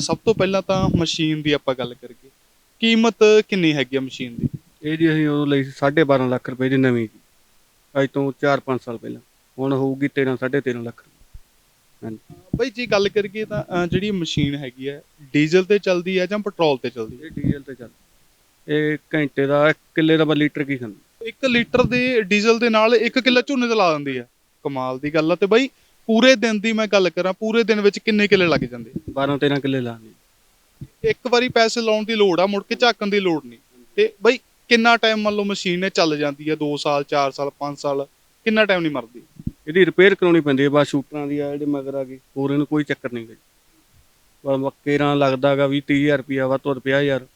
ਸਭ ਤੋਂ ਪਹਿਲਾਂ ਤਾਂ ਮਸ਼ੀਨ ਦੀ ਆਪਾਂ ਗੱਲ ਕਰੀਏ। ਕੀਮਤ ਕਿੰਨੀ ਹੈਗੀ ਆ ਮਸ਼ੀਨ ਦੀ? ਇਹ ਜੀ ਅਸੀਂ ਉਦੋਂ ਲਈ ਸੀ 12.5 ਲੱਖ ਰੁਪਏ ਦੀ ਨਵੀਂ ਜੀ। ਅੱਜ ਤੋਂ 4-5 ਸਾਲ ਪਹਿਲਾਂ। ਹੁਣ ਹੋਊਗੀ 13 13.5 ਲੱਖ ਰੁਪਏ। ਹਾਂਜੀ। ਬਈ ਜੇ ਗੱਲ ਕਰੀਏ ਤਾਂ ਜਿਹੜੀ ਮਸ਼ੀਨ ਹੈਗੀ ਹੈ ਡੀਜ਼ਲ ਤੇ ਚੱਲਦੀ ਹੈ ਜਾਂ ਪੈਟਰੋਲ ਤੇ ਚੱਲਦੀ ਹੈ ਇਹ ਡੀਜ਼ਲ ਤੇ ਚੱਲ ਇਹ ਘੰਟੇ ਦਾ ਇੱਕ ਕਿੱਲੇ ਦਾ ਲੀਟਰ ਕੀ ਖਾਂਦਾ? 1 ਲੀਟਰ ਦੇ ਡੀਜ਼ਲ ਦੇ ਨਾਲ 1 ਕਿੱਲਾ ਝੋਨੇ ਤੇ ਲਾ ਦਿੰਦੀ ਹੈ ਕਮਾਲ ਦੀ ਗੱਲ ਆ ਤੇ ਬਈ ਪੂਰੇ ਦਿਨ ਦੀ ਮੈਂ ਗੱਲ ਕਰਾਂ ਪੂਰੇ ਦਿਨ ਵਿੱਚ ਕਿੰਨੇ ਕਿੱਲੇ ਲੱਗ ਜਾਂਦੇ? 12-13 ਕਿੱਲੇ ਲਾਉਂਦੇ ਇੱਕ ਵਾਰੀ ਪੈਸੇ ਲਾਉਣ ਦੀ ਲੋੜ ਆ ਮੁੜ ਕੇ ਝਾਕਣ ਦੀ ਲੋੜ ਨਹੀਂ। ਤੇ ਬਈ ਕਿੰਨਾ ਟਾਈਮ ਮੰਨ ਲਓ ਮਸ਼ੀਨ ਨੇ ਚੱਲ ਜਾਂਦੀ ਹੈ 2 ਸਾਲ 4 ਸਾਲ 5 ਸਾਲ ਕਿੰਨਾ ਟਾਈਮ ਨਹੀਂ ਮਰਦੀ? ਇਹਦੀ ਰਿਪੇਅਰ ਕਰਾਉਣੀ ਪੈਂਦੀ ਹੈ ਬਸ ਸ਼ੂਟਰਾਂ ਦੀ ਆ ਜਿਹੜੇ ਮਗਰ ਆ ਗਏ ਹੋਰ ਇਹਨੂੰ ਕੋਈ ਚੱਕਰ ਨਹੀਂ ਗਾ ਜੀ ਪਰ ਮੱਕੇਰਾਂ ਲੱਗਦਾਗਾ 20 30000 ਰੁਪਿਆ ਵੱਧ ਤੋਂ ਵੱਧ 50000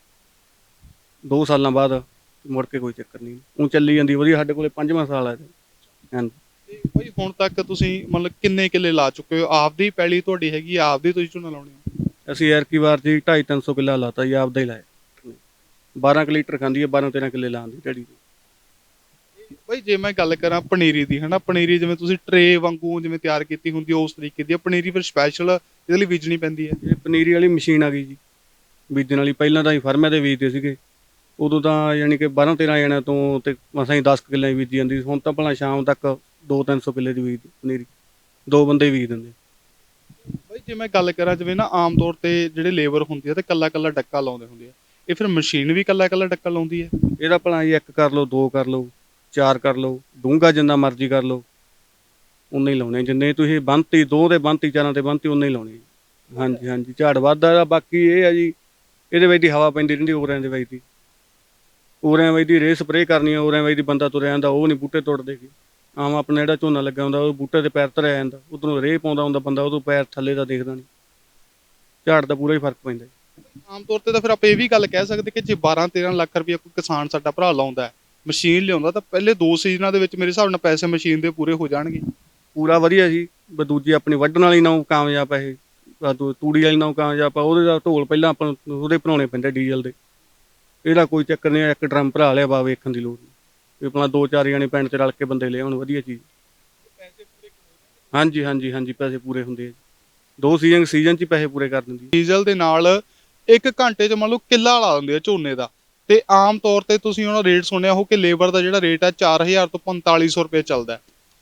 ਦੋ ਸਾਲਾਂ ਬਾਅਦ ਮੁੜ ਕੇ ਕੋਈ ਚੱਕਰ ਨਹੀਂ। ਉਹ ਚੱਲੀ ਜਾਂਦੀ ਵਧੀਆ ਸਾਡੇ ਕੋਲੇ ਪੰਜਵਾਂ ਸਾਲ ਹੈ ਇਹ। ਹਾਂਜੀ। ਤੇ ਬਈ ਹੁਣ ਤੱਕ ਤੁਸੀਂ ਮਤਲਬ ਕਿੰਨੇ ਕਿੱਲੇ ਲਾ ਚੁੱਕੇ ਹੋ? ਆਪਦੀ ਪੈਲੀ ਤੁਹਾਡੀ ਹੈਗੀ ਆ, ਆਪਦੀ ਤੁਸੀਂ ਝੋਨਾ ਲਾਉਣੇ ਹੋ ਅਸੀਂ ਐਰ ਕੀ ਵਾਰ ਜੀ 2.5 300 ਕਿੱਲਾ ਲਾਤਾ ਜੀ ਆਪਦਾ ਹੀ ਲਾਇਆ। 12 ਕੁ ਲੀਟਰ ਖਾਂਦੀ ਹੈ 12 13 ਕਿੱਲੇ ਲਾਉਂਦੀ ਢੜੀ ਬਈ ਜੇ ਮੈਂ ਗੱਲ ਕਰਾਂ ਪਨੀਰੀ ਦੀ ਹਨਾ? ਪਨੀਰੀ ਜਿਵੇਂ ਤੁਸੀਂ ਟਰੇ ਵਾਂਗੂ ਜਿਵੇਂ ਤਿਆਰ ਕੀਤੀ ਹੁੰਦੀ ਹੈ ਉਸ ਤਰੀਕੇ ਦੀ। ਪਨੀਰੀ ਫਿਰ ਸਪੈਸ਼ਲ ਇਹਦੇ ਲਈ ਬੀਜਣੀ ਪੈਂਦੀ ਹੈ ਇਹ ਪਨੀਰੀ ਵਾਲੀ ਮਸ਼ੀਨ ਆ ਗਈ ਜੀ। ਬੀਜਣ ਵਾਲੀ ਪਹਿਲਾਂ ਤਾਂ ਅਸੀਂ ਫਰਮੇ ਦੇ ਬੀਜਦੇ ਸੀਗੇ। ਉਦੋਂ ਤਾਂ ਯਾਨੀ ਕਿ 12 13 ਜਣਿਆਂ ਤੋਂ ਤੇ ਮਸਾਂ ਹੀ 10 ਕਿੱਲੇ ਬੀਜੀ ਜਾਂਦੀ ਸੀ। ਹੁਣ ਤਾਂ ਭਲਾ ਸ਼ਾਮ ਤੱਕ 2 300 ਕਿੱਲੇ ਦੀ ਬੀਜਦੀ ਪਨੀਰੀ। ਦੋ ਬੰਦੇ ਹੀ ਬੀਜ ਦਿੰਦੇ। ਬਈ ਜੇ ਮੈਂ ਗੱਲ ਕਰਾਂ ਜਿਵੇਂ ਨਾ ਆਮ ਤੌਰ ਤੇ ਜਿਹੜੇ ਲੇਬਰ ਹੁੰਦੀ ਹੈ ਤੇ ਕੱਲਾ ਕੱਲਾ ਡੱਕਾ ਲਾਉਂਦੇ ਹੁੰਦੇ ਆ ਇਹ ਫਿਰ ਮਸ਼ੀਨ ਵੀ ਕੱਲਾ ਕੱਲਾ ਡੱਕਾ ਲਾਉਂਦੀ ਹੈ ਇਹਦਾ ਭਲਾ ਜੀ ਇੱਕ ਕਰ ਲਓ ਦੋ ਕਰ ਲਓ ਚਾਰ ਕਰ ਲਓ ਡੂੰਗਾ ਜਿੰਨਾ ਮਰਜ਼ੀ ਕਰ ਲਓ ਉਨੇ ਹੀ ਲਾਉਣੇ ਜਿੰਨੇ ਤੁਸੀਂ ਬੰਤੀ ਦੋ ਦੇ ਬੰਤੀ ਚਾਰਾਂ ਤੇ ਬੰਤੀ ਉਨੇ ਹੀ ਲਾਉਣੇ ਹਾਂਜੀ ਹਾਂਜੀ ਝਾੜ ਵੱਧਦਾ ਇਹਦਾ ਬਾਕੀ ਇਹ ਆ ਜੀ ਇਹਦੇ ਵਿੱਚ ਦੀ ਹਵਾ ਪੈਂਦੀ ਰਹਿੰਦੀ ਉਰਿਆਂ ਦੇ ਵਿੱਚ ਦੀ। ਉਰਿਆਂ ਵਿੱਚ ਦੀ ਰੇ ਸਪਰੇਅ ਕਰਨੀ ਆ ਉਰਿਆਂ ਵਿੱਚ ਦੀ ਬੰਦਾ ਤੁਰਿਆ ਜਾਂਦਾ ਉਹ ਨਹੀਂ ਬੂਟੇ ਤੋੜਦੇ ਗੇ। ਆਮ ਆਪਣਾ ਜਿਹੜਾ ਝੋਨਾ ਲੱਗਾ ਹੁੰਦਾ ਉਹ ਬੂਟੇ ਦੇ ਪੈਰ ਧਰਿਆ ਜਾਂਦਾ ਉਧਰੋਂ ਰੇ ਪਾਉਂਦਾ ਹੁੰਦਾ ਬੰਦਾ ਉਦੋਂ ਪੈਰ ਥੱਲੇ ਦਾ ਦੇਖਦਾ ਨਹੀਂ। ਝਾੜ ਦਾ ਪੂਰਾ ਹੀ ਫ਼ਰਕ ਪੈਂਦਾ। ਆਮ ਤੌਰ ਤੇ ਤਾਂ ਫਿਰ ਆਪਾਂ ਇਹ ਵੀ ਗੱਲ ਕਹਿ ਸਕਦੇ ਕਿ ਜੇ 12 13 ਲੱਖ ਰੁਪਏ ਕੋਈ ਕਿਸਾਨ ਸਾਡਾ ਭਰਾ ਲਾਉਂਦਾ ਹੈ ਮਸ਼ੀਨ ਲਿਆਉਂਦਾ ਤਾਂ ਪਹਿਲੇ ਦੋ ਸੀਜ਼ਨਾਂ ਦੇ ਵਿੱਚ ਮੇਰੇ ਹਿਸਾਬ ਨਾਲ ਪੈਸੇ ਮਸ਼ੀਨ ਦੇ ਪੂਰੇ ਹੋ ਜਾਣਗੇ। ਪੂਰਾ ਵਧੀਆ ਜੀ ਬ ਦੂਜੀ ਆਪਣੀ ਵੱਢਣ ਵਾਲੀ ਨਾਲੋਂ ਕਾਮਯਾਬ ਹੈ ਇਹ ਆਹ ਦੂ- ਤੂੜੀ ਵਾਲੀ ਨਾਲੋਂ ਕਾਮਯਾਬ ਆ ਉਹਦੇ ਦਾ ਢੋਲ ਪਹਿਲਾਂ ਆਪਾਂ ਨੂੰ ਉਹਦੇ ਬਣਾਉਣੇ ਪੈਂਦੇ ਡੀਜ਼ਲ ਦੇ। ਇਹਦਾ ਕੋਈ ਚੱਕਰ ਨਹੀਂ ਇੱਕ ਡਰਮ ਭਰਾ ਲਿਆ ਬਾ ਵੇਖਣ ਦੀ ਲੋੜ ਨਹੀਂ। ਇਹ ਆਪਣਾ ਦੋ ਚਾਰ ਜਣੇ ਪਿੰਡ ਚ ਰਲ ਕੇ ਬੰਦੇ ਲਿਆਉਣ ਵਧੀਆ ਚੀਜ਼। ਹਾਂਜੀ ਹਾਂਜੀ ਹਾਂਜੀ, ਪੈਸੇ ਪੂਰੇ ਹੁੰਦੇ ਆ ਜੀ। ਦੋ ਸੀਜ਼ਨ ਸੀਜ਼ਨ ਚ ਹੀ ਪੈਸੇ ਪੂਰੇ ਕਰ ਦਿੰਦੀ ਹੈ। ਡੀਜ਼ਲ ਦੇ ਨਾਲ 1 ਘੰਟੇ 'ਚ ਮੰਨ ਲਓ ਕਿੱਲਾ ਲਾ ਦਿੰਦੇ ਆ ਝੋਨੇ ਦਾ। ਤੇ ਆਮ ਤੌਰ ਤੇ ਤੁਸੀਂ ਉਹਨਾਂ ਰੇਟ ਸੁਣਿਆ ਹੋ ਕਿ ਲੇਬਰ ਦਾ ਜਿਹੜਾ ਰੇਟ ਹੈ 4000 ਤੋਂ 4500 ਰੁਪਏ ਚੱਲਦਾ ਹੈ।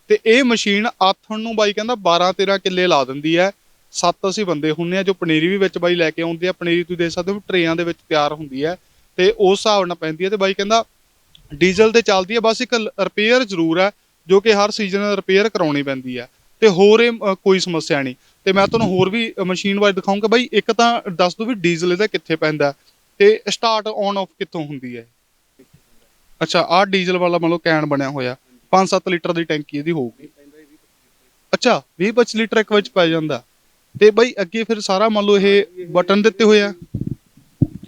ਤੇ ਇਹ ਮਸ਼ੀਨ ਆਥਣ ਨੂੰ ਬਾਈ ਕਹਿੰਦਾ 12 13 ਕਿੱਲੇ ਲਾ ਦਿੰਦੀ ਹੈ। ਸੱਤ ਅਸੀਂ ਬੰਦੇ ਹੁੰਨੇ ਆ ਜੋ ਪਨੀਰੀ ਵੀ ਵਿੱਚ ਬਾਈ ਲੈ ਕੇ ਆਉਂਦੇ ਆ। ਪਨੀਰੀ ਤੁਸੀਂ ਦੇਖ ਸਕਦੇ ਹੋ ਟਰੇਆਂ ਦੇ ਵਿੱਚ ਤਿਆਰ ਹੁੰਦੀ ਹੈ। ਤੇ ਉਸ ਹਿਸਾਬ ਨਾਲ ਪੈਂਦੀ ਹੈ ਤੇ ਬਾਈ ਕਹਿੰਦਾ ਡੀਜ਼ਲ ਤੇ ਚੱਲਦੀ ਹੈ, ਬਸ ਇੱਕ ਰਿਪੇਅਰ ਜ਼ਰੂਰ ਹੈ, ਜੋ ਕਿ ਹਰ ਸੀਜ਼ਨ ਰਿਪੇਅਰ ਕਰਾਉਣੀ ਪੈਂਦੀ ਹੈ। ਤੇ ਹੋਰ ਇਹ ਕੋਈ ਸਮੱਸਿਆ ਨਹੀਂ। ਤੇ ਮੈਂ ਤੁਹਾਨੂੰ ਹੋਰ ਵੀ ਮਸ਼ੀਨ ਬਾਰੇ ਦਿਖਾਉਂਗਾ। ਬਾਈ ਇੱਕ ਤਾਂ ਦੱਸ ਦੋ ਵੀ ਡੀਜ਼ਲ ਇਹਦਾ ਕਿੱਥੇ ਪੈਂਦਾ ਤੇ ਸਟਾਰਟ ਔਨ ਆਫ ਕਿੱਥੋਂ ਹੁੰਦੀ ਹੈ? ਅੱਛਾ, ਆਹ ਡੀਜ਼ਲ ਵਾਲਾ ਮੰਨ ਕੈਨ ਬਣਿਆ ਹੋਇਆ। 5-7 ਲੀਟਰ ਦੀ ਟੈਂਕੀ ਇਹਦੀ ਹੋਊਗੀ। ਅੱਛਾ 20-25 ਲੀਟਰ ਇੱਕ ਵਿੱਚ ਪੈ ਜਾਂਦਾ। ਤੇ ਬਾਈ ਅੱਗੇ ਫਿਰ ਸਾਰਾ ਮੰਨ ਲਓ ਇਹ ਬਟਨ ਦਿੱਤੇ ਹੋਏ ਆ।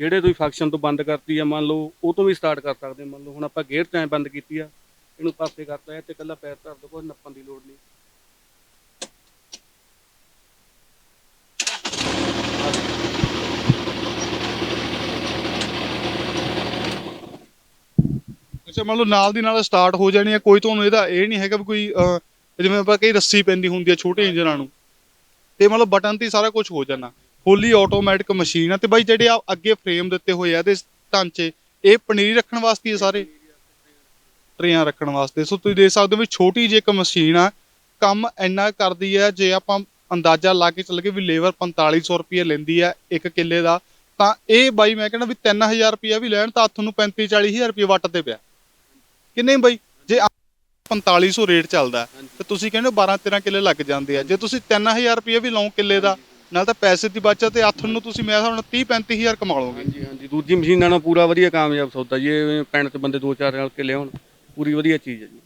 ਜਿਹੜੇ ਤੁਸੀਂ ਫੰਕਸ਼ਨ ਤੋਂ ਬੰਦ ਕਰਤੀ ਆ, ਮੰਨ ਲਓ, ਉਹ ਤੋਂ ਵੀ ਸਟਾਰਟ ਕਰ ਸਕਦੇ ਹਾਂ। ਮੰਨ ਲਓ, ਹੁਣ ਆਪਾਂ ਗੇਅਰ ਤੋਂ ਬੰਦ ਕੀਤੀ ਆ, ਇਹਨੂੰ ਪਾਸੇ ਕਰਤਾ ਹੈ ਤੇ ਇਕੱਲਾ ਪੈਰ ਧਰ ਦੋ, ਕੋਈ ਨੱਪਣ ਦੀ ਲੋੜ ਨਹੀਂ। ਅੱਛਾ, ਮੰਨ ਲਓ, ਨਾਲ ਦੀ ਨਾਲ ਸਟਾਰਟ ਹੋ ਜਾਣੀ ਹੈ ਕੋਈ ਤੁਹਾਨੂੰ ਇਹਦਾ ਇਹ ਨਹੀਂ ਹੈਗਾ ਵੀ ਕੋਈ ਜਿਵੇਂ ਆਪਾਂ ਕਈ ਰੱਸੀ ਪੈਂਦੀ ਹੁੰਦੀ ਹੈ ਛੋਟੇ ਇੰਜਨਾਂ ਨੂੰ। ਤੇ ਮਤਲਬ ਬਟਨ ਤੇ ਸਾਰਾ ਕੁਝ ਹੋ ਜਾਣਾ। ਫੁੱਲੀ ਆਟੋਮੈਟਿਕ ਮਸ਼ੀਨ ਆ ਤੇ ਬਾਈ ਜਿਹੜੇ ਆ ਅੱਗੇ ਫਰੇਮ ਦਿੱਤੇ ਹੋਏ ਆ ਇਹਦੇ ਢਾਂਚੇ, ਇਹ ਪਨੀਰੀ ਰੱਖਣ ਵਾਸਤੇ ਹੀ ਸਾਰੇ? ਟਰੇਆਂ ਰੱਖਣ ਵਾਸਤੇ। ਸੋ ਤੁਸੀਂ ਦੇਖ ਸਕਦੇ ਹੋ ਵੀ ਛੋਟੀ ਜਿਹੀ ਇੱਕ ਮਸ਼ੀਨ ਆ, ਕੰਮ ਇੰਨਾ ਕਰਦੀ ਹੈ ਜੇ ਆਪਾਂ ਅੰਦਾਜ਼ਾ ਲਾ ਕੇ ਚੱਲ ਵੀ ਲੇਬਰ 4500 ਰੁਪਏ ਲੈਂਦੀ ਹੈ ਇੱਕ ਕਿੱਲੇ ਦਾ, ਤਾਂ ਇਹ ਬਾਈ ਮੈਂ ਕਹਿੰਦਾ ਵੀ 3000 ਰੁਪਏ ਵੀ ਲੈਣ ਤਾਂ ਤੁਹਾਨੂੰ 35 40000 ਰੁਪਏ ਵੱਟ ਤੇ ਪਿਆ। ਕਿੰਨੇ ਬਾਈ? ਜੇ ਆ 4500 ਰੇਟ ਚੱਲਦਾ, ਤੇ ਤੁਸੀਂ ਕਹਿੰਦੇ ਹੋ 12 13 ਕਿੱਲੇ ਲੱਗ ਜਾਂਦੇ ਆ। ਜੇ ਤੁਸੀਂ 3000 ਰੁਪਏ ਵੀ ਲਓ ਕਿੱਲੇ ਦਾ ਨਾਲ ਤਾਂ ਪੈਸੇ ਦੀ ਬਚਤ ਤੇ ਹੱਥ ਨੂੰ ਤੁਸੀਂ ਮੈਂ ਹਿਸਾਬ ਨਾਲ 30 35000 ਕਮਾ ਲਓਗੇ। ਹਾਂਜੀ ਹਾਂਜੀ। ਦੂਜੀ ਮਸ਼ੀਨਾਂ ਨਾਲ ਪੂਰਾ ਵਧੀਆ ਕਾਮਯਾਬ ਸੌਦਾ ਜੀ, ਇਹ ਪਿੰਡ 'ਚ ਬੰਦੇ ਦੋ ਚਾਰ ਰਲ ਕੇ ਲਿਆਉਣ। ਪੂਰੀ ਵਧੀਆ ਚੀਜ਼ ਹੈ ਜੀ।